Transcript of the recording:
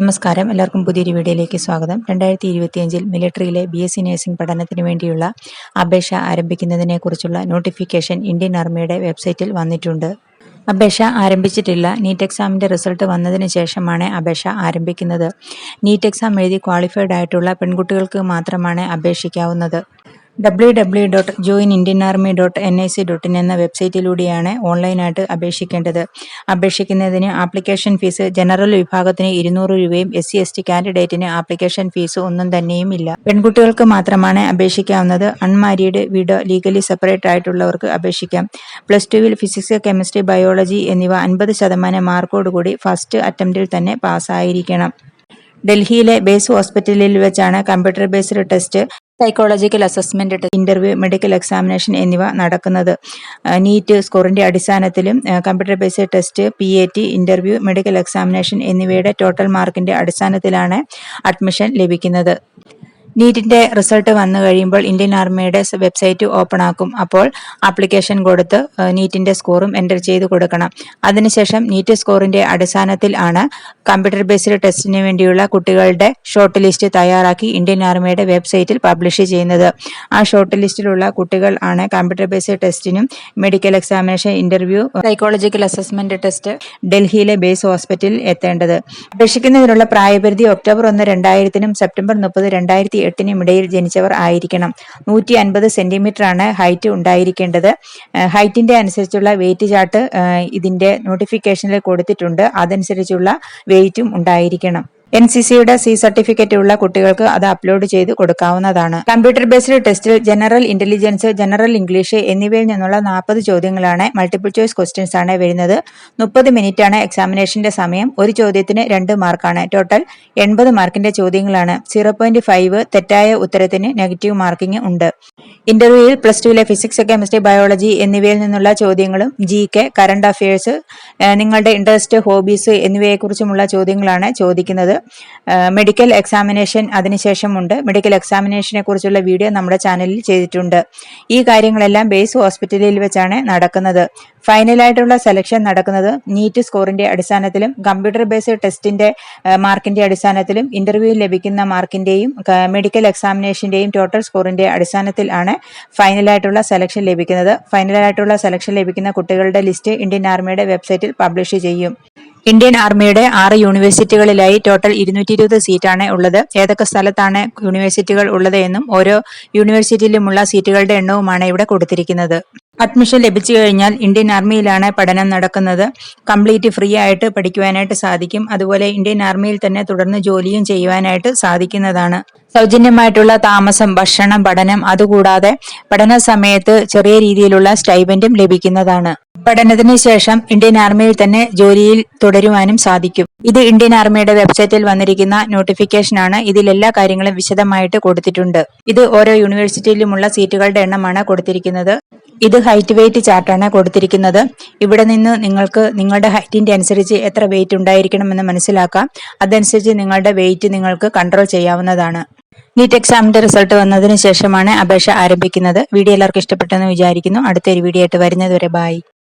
നമസ്കാരം. എല്ലാവർക്കും പുതിയൊരു വീഡിയോയിലേക്ക് സ്വാഗതം. രണ്ടായിരത്തി ഇരുപത്തിയഞ്ചിൽ മിലിറ്ററിയിലെ ബി എസ് സി നഴ്സിംഗ് പഠനത്തിന് വേണ്ടിയുള്ള അപേക്ഷ ആരംഭിക്കുന്നതിനെ കുറിച്ചുള്ള നോട്ടിഫിക്കേഷൻ ഇന്ത്യൻ ആർമിയുടെ വെബ്സൈറ്റിൽ വന്നിട്ടുണ്ട്. അപേക്ഷ ആരംഭിച്ചിട്ടില്ല. നീറ്റ് എക്സാമിന്റെ റിസൾട്ട് വന്നതിന് ശേഷമാണ് അപേക്ഷ ആരംഭിക്കുന്നത്. നീറ്റ് എക്സാം എഴുതി ക്വാളിഫൈഡ് ആയിട്ടുള്ള പെൺകുട്ടികൾക്ക് മാത്രമാണ് അപേക്ഷിക്കാവുന്നത്. W W dot join Indian army dot N I C dot in എന്ന വെബ്സൈറ്റിലൂടെയാണ് ഓൺലൈനായിട്ട് അപേക്ഷിക്കേണ്ടത്. അപേക്ഷിക്കുന്നതിന് ആപ്ലിക്കേഷൻ ഫീസ് ജനറൽ വിഭാഗത്തിന് ഇരുന്നൂറ് രൂപയും എസ് സി എസ് ടി കാൻഡിഡേറ്റിന് ആപ്ലിക്കേഷൻ ഫീസ് ഒന്നും തന്നെയും ഇല്ല. പെൺകുട്ടികൾക്ക് മാത്രമാണ് അപേക്ഷിക്കാവുന്നത്. അൺമാരീഡ് വിഡ ലീഗലി സെപ്പറേറ്റ് ആയിട്ടുള്ളവർക്ക് അപേക്ഷിക്കാം. പ്ലസ് ടുവിൽ ഫിസിക്സ് കെമിസ്ട്രി ബയോളജി എന്നിവ അൻപത് ശതമാനം മാർക്കോടുകൂടി ഫസ്റ്റ് അറ്റംപ്റ്റിൽ തന്നെ പാസ്സായിരിക്കണം. ഡൽഹിയിലെ ബേസ് ഹോസ്പിറ്റലിൽ വെച്ചാണ് computer based test psychological assessment interview medical examination എന്നിവ നടക്കുന്നത്. നീറ്റ് സ്കോറിന്റെ അടിസ്ഥാനത്തിലും computer based test P A T interview medical examination എന്നിവയുടെ ടോട്ടൽ മാർക്കിന്റെ അടിസ്ഥാനത്തിലാണ് അഡ്മിഷൻ ലഭിക്കുന്നത്. നീറ്റിന്റെ റിസൾട്ട് വന്നു കഴിയുമ്പോൾ ഇന്ത്യൻ ആർമിയുടെ വെബ്സൈറ്റ് ഓപ്പൺ ആക്കും അപ്പോൾ ആപ്ലിക്കേഷൻ കൊടുത്ത് നീറ്റിന്റെ സ്കോറും എന്റർ ചെയ്ത് കൊടുക്കണം. അതിനുശേഷം നീറ്റ് സ്കോറിന്റെ അടിസ്ഥാനത്തിൽ ആണ് കമ്പ്യൂട്ടർ ബേസ്ഡ് ടെസ്റ്റിന് വേണ്ടിയുള്ള കുട്ടികളുടെ ഷോർട്ട് ലിസ്റ്റ് തയ്യാറാക്കി ഇന്ത്യൻ ആർമിയുടെ വെബ്സൈറ്റിൽ പബ്ലിഷ് ചെയ്യുന്നത്. ആ ഷോർട്ട് ലിസ്റ്റിലുള്ള കുട്ടികൾ ആണ് computer based ടെസ്റ്റിനും medical examination interview psychological assessment test ഡൽഹിയിലെ ബേസ് ഹോസ്പിറ്റലിൽ എത്തേണ്ടത്. അപേക്ഷിക്കുന്നതിനുള്ള പ്രായപരിധി ഒക്ടോബർ ഒന്ന് രണ്ടായിരത്തിനും സെപ്റ്റംബർ മുപ്പത് രണ്ടായിരത്തി എട്ടിനും ഇടയിൽ ജനിച്ചവർ ആയിരിക്കണം. നൂറ്റി അൻപത് സെന്റിമീറ്റർ ആണ് ഹൈറ്റ് ഉണ്ടായിരിക്കേണ്ടത്. ഹൈറ്റിന്റെ അനുസരിച്ചുള്ള വെയിറ്റ് ചാർട്ട് ഇതിന്റെ നോട്ടിഫിക്കേഷനിൽ കൊടുത്തിട്ടുണ്ട്. അതനുസരിച്ചുള്ള വെയിറ്റും ഉണ്ടായിരിക്കണം. എൻ സി സിയുടെ സി സർട്ടിഫിക്കറ്റ് ഉള്ള കുട്ടികൾക്ക് അത് അപ്ലോഡ് ചെയ്ത് കൊടുക്കാവുന്നതാണ്. കമ്പ്യൂട്ടർ ബേസ്ഡ് ടെസ്റ്റിൽ ജനറൽ ഇന്റലിജൻസ് ജനറൽ ഇംഗ്ലീഷ് എന്നിവയിൽ നിന്നുള്ള നാൽപ്പത് ചോദ്യങ്ങളാണ് മൾട്ടിപ്പിൾ ചോയ്സ് ക്വസ്റ്റ്യൻസ് ആണ് വരുന്നത്. മുപ്പത് മിനിറ്റ് ആണ് എക്സാമിനേഷന്റെ സമയം. ഒരു ചോദ്യത്തിന് രണ്ട് മാർക്കാണ് ടോട്ടൽ എൺപത് മാർക്കിന്റെ ചോദ്യങ്ങളാണ്. സീറോ പോയിന്റ് ഫൈവ് തെറ്റായ ഉത്തരത്തിന് നെഗറ്റീവ് മാർക്കിംഗ് ഉണ്ട്. ഇന്റർവ്യൂവിൽ പ്ലസ് ടുവിലെ ഫിസിക്സ് കെമിസ്ട്രി ബയോളജി എന്നിവയിൽ നിന്നുള്ള ചോദ്യങ്ങളും ജി കെ കറണ്ട് അഫയേഴ്സ് നിങ്ങളുടെ ഇൻട്രസ്റ്റ് ഹോബീസ് എന്നിവയെക്കുറിച്ചുമുള്ള ചോദ്യങ്ങളാണ് ചോദിക്കുന്നത്. മെഡിക്കൽ എക്സാമിനേഷൻ അതിനുശേഷമുണ്ട്. മെഡിക്കൽ എക്സാമിനേഷനെ കുറിച്ചുള്ള വീഡിയോ നമ്മുടെ ചാനലിൽ ചെയ്തിട്ടുണ്ട്. ഈ കാര്യങ്ങളെല്ലാം ബേസ് ഹോസ്പിറ്റലിൽ വെച്ചാണ് നടക്കുന്നത്. ഫൈനലായിട്ടുള്ള സെലക്ഷൻ നടക്കുന്നത് നീറ്റ് സ്കോറിന്റെ അടിസ്ഥാനത്തിലും കമ്പ്യൂട്ടർ ബേസ്ഡ് ടെസ്റ്റിന്റെ മാർക്കിന്റെ അടിസ്ഥാനത്തിലും ഇന്റർവ്യൂ ലഭിക്കുന്ന മാർക്കിന്റെയും മെഡിക്കൽ എക്സാമിനേഷന്റെയും ടോട്ടൽ സ്കോറിന്റെ അടിസ്ഥാനത്തിൽ ആണ് ഫൈനലായിട്ടുള്ള സെലക്ഷൻ ലഭിക്കുന്നത്. ഫൈനലായിട്ടുള്ള സെലക്ഷൻ ലഭിക്കുന്ന കുട്ടികളുടെ ലിസ്റ്റ് ഇന്ത്യൻ ആർമിയുടെ വെബ്സൈറ്റിൽ പബ്ലിഷ് ചെയ്യും. ഇന്ത്യൻ ആർമിയുടെ ആറ് യൂണിവേഴ്സിറ്റികളിലായി ടോട്ടൽ ഇരുന്നൂറ്റി ഇരുപത് സീറ്റാണ് ഉള്ളത്. ഏതൊക്കെ സ്ഥലത്താണ് യൂണിവേഴ്സിറ്റികൾ ഉള്ളത് എന്നും ഓരോ യൂണിവേഴ്സിറ്റിയിലുമുള്ള സീറ്റുകളുടെ എണ്ണവുമാണ് ഇവിടെ കൊടുത്തിരിക്കുന്നത്. അഡ്മിഷൻ ലഭിച്ചു കഴിഞ്ഞാൽ ഇന്ത്യൻ ആർമിയിലാണ് പഠനം നടക്കുന്നത്. കംപ്ലീറ്റ് ഫ്രീ ആയിട്ട് പഠിക്കുവാനായിട്ട് സാധിക്കും. അതുപോലെ ഇന്ത്യൻ ആർമിയിൽ തന്നെ തുടർന്ന് ജോലിയും ചെയ്യുവാനായിട്ട് സാധിക്കുന്നതാണ്. സൗജന്യമായിട്ടുള്ള താമസം ഭക്ഷണം പഠനം അതുകൂടാതെ പഠന സമയത്ത് ചെറിയ രീതിയിലുള്ള സ്റ്റൈബന്റും ലഭിക്കുന്നതാണ്. പഠനത്തിന് ശേഷം ഇന്ത്യൻ ആർമിയിൽ തന്നെ ജോലിയിൽ തുടരുവാനും സാധിക്കും. ഇത് ഇന്ത്യൻ ആർമിയുടെ വെബ്സൈറ്റിൽ വന്നിരിക്കുന്ന നോട്ടിഫിക്കേഷൻ ആണ്. ഇതിൽ എല്ലാ കാര്യങ്ങളും വിശദമായിട്ട് കൊടുത്തിട്ടുണ്ട്. ഇത് ഓരോ യൂണിവേഴ്സിറ്റിയിലുമുള്ള സീറ്റുകളുടെ എണ്ണമാണ് കൊടുത്തിരിക്കുന്നത്. ഇത് ഹൈറ്റ് വെയിറ്റ് ചാർട്ടാണ് കൊടുത്തിരിക്കുന്നത്. ഇവിടെ നിന്ന് നിങ്ങൾക്ക് നിങ്ങളുടെ ഹൈറ്റിന്റെ അനുസരിച്ച് എത്ര വെയിറ്റ് ഉണ്ടായിരിക്കണമെന്ന് മനസ്സിലാക്കാം. അതനുസരിച്ച് നിങ്ങളുടെ വെയിറ്റ് നിങ്ങൾക്ക് കൺട്രോൾ ചെയ്യാവുന്നതാണ്. നീറ്റ് എക്സാമിന്റെ റിസൾട്ട് വന്നതിന് ശേഷമാണ് അപേക്ഷ ആരംഭിക്കുന്നത്. വീഡിയോ എല്ലാവർക്കും ഇഷ്ടപ്പെട്ടെന്ന് വിചാരിക്കുന്നു. അടുത്തൊരു വീഡിയോ ആയിട്ട് വരുന്നതുവരെ ബൈ.